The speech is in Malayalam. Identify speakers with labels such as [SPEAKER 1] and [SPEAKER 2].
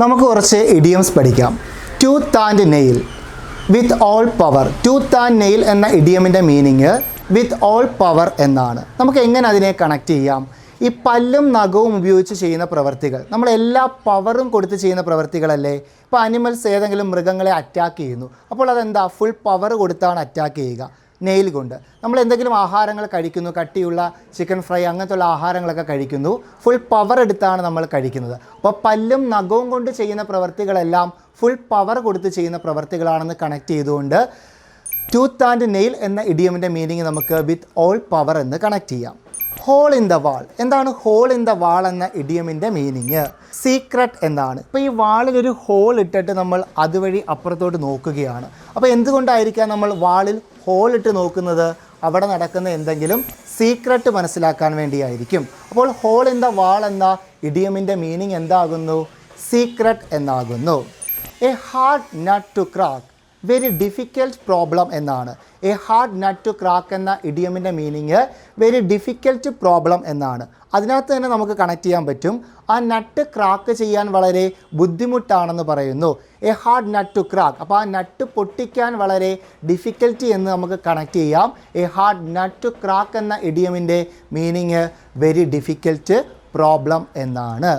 [SPEAKER 1] നമുക്ക് കുറച്ച് ഇഡിയംസ് പഠിക്കാം. Tooth and nail with all power tooth and nail എന്ന ഇഡിയമിന്റെ മീനിങ് വിത്ത് ഓൾ പവർ എന്നാണ്. നമുക്ക് എങ്ങനെ അതിനെ കണക്ട് ചെയ്യാം? ഈ പല്ലും നഖവും ഉപയോഗിച്ച് ചെയ്യുന്ന പ്രവർത്തികൾ. നമ്മൾ എല്ലാ പവറും കൊടുത്ത് ചെയ്യുന്ന പ്രവർത്തികളല്ലേ? ഇപ്പോൾ അനിമൽസ് ഏതെങ്കിലും മൃഗങ്ങളെ അറ്റാക്ക് ചെയ്യുന്നു. അപ്പോൾ അതെന്താ? ഫുൾ പവർ കൊടുത്താണ് അറ്റാക്ക് ചെയ്യുക. നെയിൽ കൊണ്ട്. നമ്മൾ എന്തെങ്കിലും ആഹാരങ്ങൾ കഴിക്കുന്നു കട്ടിയുള്ള ചിക്കൻ ഫ്രൈ അങ്ങനത്തുള്ള ആഹാരങ്ങളൊക്കെ കഴിക്കുന്നു ഫുൾ പവർ എടുത്താണ് നമ്മൾ കഴിക്കുന്നത്. അപ്പോൾ പല്ലും നഖവും കൊണ്ട് ചെയ്യുന്ന പ്രവൃത്തികളെല്ലാം ഫുൾ പവർ കൊടുത്ത് ചെയ്യുന്ന പ്രവൃത്തികളാണെന്ന് കണക്ട് ചെയ്തുകൊണ്ട് ടൂത്ത് ആൻഡ് നെയിൽ എന്ന ഇഡിയമിന്റെ മീനിങ് നമുക്ക് വിത്ത് ഓൾ പവർ എന്ന് കണക്ട് ചെയ്യാം. ഹോൾ ഇൻ ദ വാൾ എന്താണ് ഹോൾ ഇൻ ദ വാൾ എന്ന ഇഡിയമിന്റെ മീനിങ് സീക്രട്ട് എന്നാണ്. ഇപ്പോൾ ഈ വാളിൽ ഒരു ഹോൾ ഇട്ടിട്ട് നമ്മൾ അതുവഴി അപ്പുറത്തോട്ട് നോക്കുകയാണ്. അപ്പോൾ എന്തുകൊണ്ടായിരിക്കാം നമ്മൾ വാളിൽ ഹോൾ ഇട്ട് നോക്കുന്നത്? അവിടെ നടക്കുന്ന എന്തെങ്കിലും സീക്രട്ട് മനസ്സിലാക്കാൻ വേണ്ടിയായിരിക്കും. അപ്പോൾ ഹോൾ ഇൻ ദ വാൾ എന്ന ഇഡിയമിന്റെ മീനിങ് എന്താകുന്നു? സീക്രട്ട് എന്നാകുന്നു. A hard nut to crack very difficult problem എന്നാണ്. A hard nut to crack എന്ന ഇഡിയമിന്റെ മീനിങ് വെരി ഡിഫിക്കൽട്ട് പ്രോബ്ലം എന്നാണ്. അതിനകത്ത് തന്നെ നമുക്ക് കണക്ട് ചെയ്യാൻ പറ്റും. ആ നട്ട് ക്രാക്ക് ചെയ്യാൻ വളരെ ബുദ്ധിമുട്ടാണെന്ന് പറയുന്നു. A hard nut to crack അപ്പോൾ ആ നട്ട് പൊട്ടിക്കാൻ വളരെ ഡിഫിക്കൽറ്റി എന്ന് നമുക്ക് കണക്ട് ചെയ്യാം. A hard nut to crack എന്ന ഇഡിയമിന്റെ മീനിങ് വെരി ഡിഫിക്കൽട്ട് പ്രോബ്ലം എന്നാണ്.